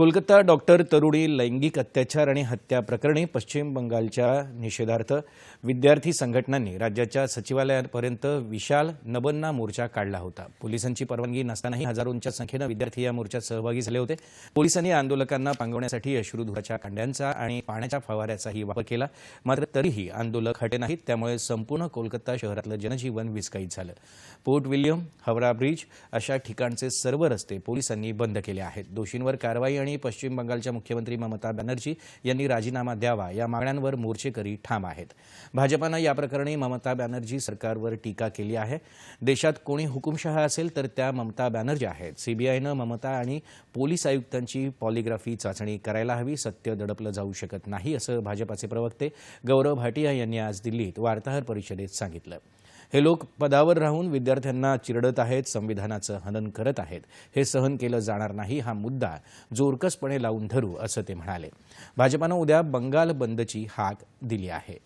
Kolkata doctor तरुणी लैंगिक अत्याचार आणि हत्या प्रकरणी पश्चिम बंगालच्या निषेधार्थ विद्यार्थी संघटनांनी राज्याच्या सचिवालयापर्यंत विशाल नबन्ना मोर्चा काढला होता. पोलिसांची परवानगी नसतानाही हजारोंच्या संख्येनं विद्यार्थी या मोर्चात सहभागी झाले होते. पोलिसांनी आंदोलकांना पांगवण्यासाठी अश्रुधुराच्या कांड्यांचा आणि पाण्याच्या फवाऱ्याचाही वापर केला. मात्र तरीही आंदोलक हटे नाहीत त्यामुळे संपूर्ण कोलकाता शहरातलं जनजीवन विस्कळीत झालं. पोर्ट विल्यम हावरा ब्रिज अशा ठिकाणचे सर्व रस्ते पोलिसांनी बंद केले आहेत. दोषींवर कारवाई आणि पश्चिम बंगालच्या मुख्यमंत्री ममता बॅनर्जी यांनी राजीनामा द्यावा या मागण्यांवर मोर्चेकरी ठाम आहेत. भाजपानं या प्रकरणी ममता बॅनर्जी सरकारवर टीका केली आहे. देशात कोणी हुकुमशहा असेल तर त्या ममता बॅनर्जी आहेत. सीबीआयनं ममता आणि पोलीस आयुक्तांची पॉलिग्राफी चाचणी करायला हवी. सत्य दडपलं जाऊ शकत नाही असं भाजपाचे प्रवक्ते गौरव भाटिया यांनी आज दिल्लीत वार्ताहर परिषदेत सांगितलं. हे लोक पदावर राहून विद्यार्थ्यांना चिरडत आहेत संविधानाचं हनन करत आहेत. हे सहन केलं जाणार नाही हा मुद्दा जोर जोरकसपणे लावून धरू असं ते म्हणाले. भाजपानं उद्या बंगाल बंदची हाक दिली आहे.